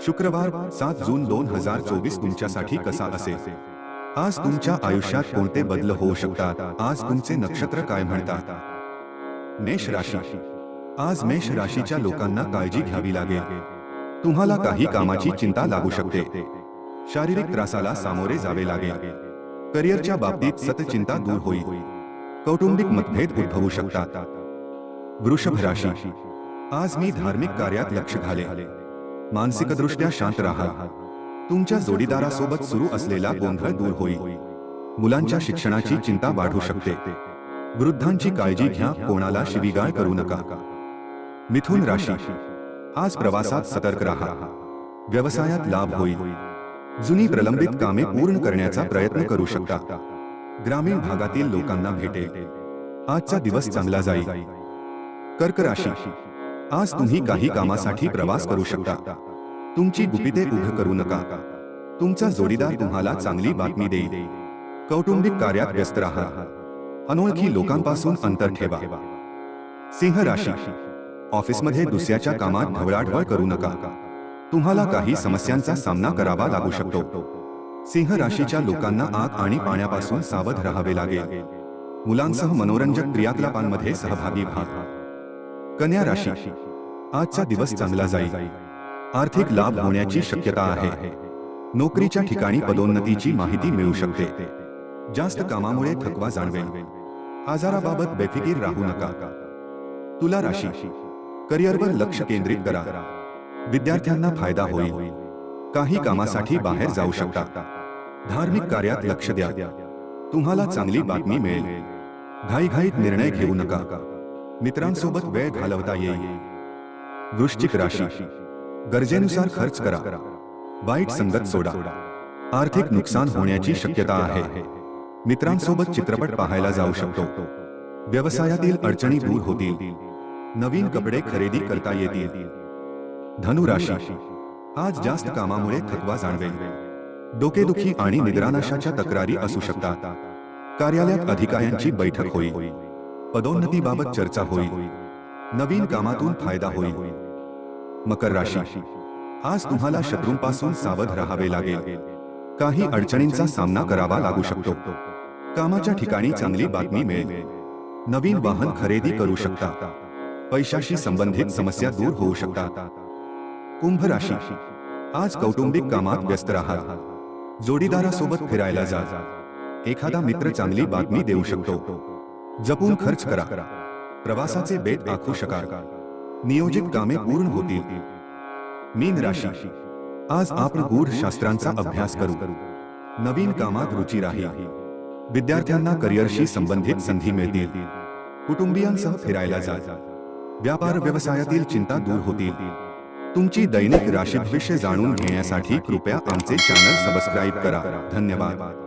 शुक्रवार सात जून दोन हजार चोवीस तुमच्यासाठी कसा असेल? आज तुमच्या आयुष्यात कोणते बदल होऊ शकतात? आज तुमचे नक्षत्र काय म्हणतात? मेष राशी. आज मेष राशीच्या लोकांना काळजी घ्यावी लागेल. तुम्हाला काही कामाची चिंता लागू शकते. शारीरिक त्रासाला सामोरे जावे लागेल. करिअरच्या बाबतीत सतचिंता दूर होईल. कौटुंबिक मतभेद उद्भवू शकतात. वृषभ राशी. आज मी धार्मिक कार्यात लक्ष घाले मानसिकदृष्ट्या शांत राहा. तुमच्या जोडीदारासोबत सुरू असलेला गोंधळ दूर होईल. मुलांच्या शिक्षणाची चिंता वाढू शकते. वृद्धांची काळजी घ्या कोणाला शिवीगाळ करू नका. मिथुन राशी. आज प्रवासात सतर्क राहा. व्यवसायात लाभ होईल. जुनी प्रलंबित कामे पूर्ण करण्याचा प्रयत्न करू शकता. ग्रामीण भागातील लोकांना भेटेल. आजचा दिवस चांगला जाईल. कर्क राशी. आज तुम्ही काही कामासाठी प्रवास करू शकता. तुमची गुपिते उघड करू नका. तुमचा जोडीदार तुम्हाला चांगली बातमी देईल. कौटुंबिक कार्यात व्यस्त राहा. अनोळखी लोकांपासून अंतर ठेवा. सिंह राशी. ऑफिसमध्ये दुसऱ्याच्या कामात ढवळाढवळ करू नका. तुम्हाला काही समस्यांचा सामना करावा लागू शकतो. सिंह राशीच्या लोकांना आग आणि पाण्यापासून सावध राहावे लागेल. मुलांसह मनोरंजक क्रियाकलापांमध्ये सहभागी व्हा. कन्या राशी. आजचा दिवस चांगला जाईल. आर्थिक लाभ होण्याची शक्यता आहे. नोकरीच्या ठिकाणी पदोन्नतीची माहिती मिळू शकते. जास्त कामामुळे थकवा जाणवेल. आजाराबाबत बेफिकीर राहू नका. तुला राशी. करिअरवर लक्ष केंद्रित करा. विद्यार्थ्यांना फायदा होईल. काही कामासाठी बाहेर जाऊ शकता. धार्मिक कार्यात लक्ष द्या. तुम्हाला चांगली बातमी मिळेल. घाईघाईत निर्णय घेऊ नका. मित्रांसोबत वेळ घालवता येईल. वृश्चिक राशी. गरजेनुसार खर्च करा. वाईट संगत सोडा. आर्थिक नुकसान होण्याची शक्यता आहे. मित्रांसोबत चित्रपट पाहायला जाऊ शकतो. व्यवसायातील अडचणी दूर होतील. नवीन कपडे खरेदी करता येतील. धनुराशी. आज जास्त कामामुळे थकवा जाणवेल. डोकेदुखी आणि निद्रानाशाच्या तक्रारी असू शकतात. कार्यालयात अधिकाऱ्यांची बैठक होईल. पदोन्नतीबाबत चर्चा होईल. नवीन कामातून फायदा होईल. मकर राशी. आज तुम्हाला शत्रूंपासून सावध राहावे लागेल. काही अडचणींचा सामना करावा लागू शकतो. कामाच्या ठिकाणी चांगली बातमी मिळेल. नवीन वाहन खरेदी करू शकता. पैशाशी संबंधित समस्या दूर होऊ शकतात. कुंभ राशी. आज कौटुंबिक कामात व्यस्त राहा जोडीदारासोबत फिरायला जा एखादा मित्र चांगली बातमी देऊ शकतो. जपून खर्च करा. प्रवासाचे बेत आखू शकाल नियोजित कामे पूर्ण होतील. मीन राशी. आज आपण गूढ शास्त्रांचा अभ्यास करू. नवीन कामात रुची राहील विद्यार्थ्यांना करिअरशी संबंधित संधी मिळतील. कुटुंबियांसह फिरायला जा. व्यापार व्यवसायातील चिंता दूर होतील. तुमची दैनिक राशी भविष्य जाणून घेण्यासाठी कृपया आमचे चॅनल सबस्क्राईब करा. धन्यवाद.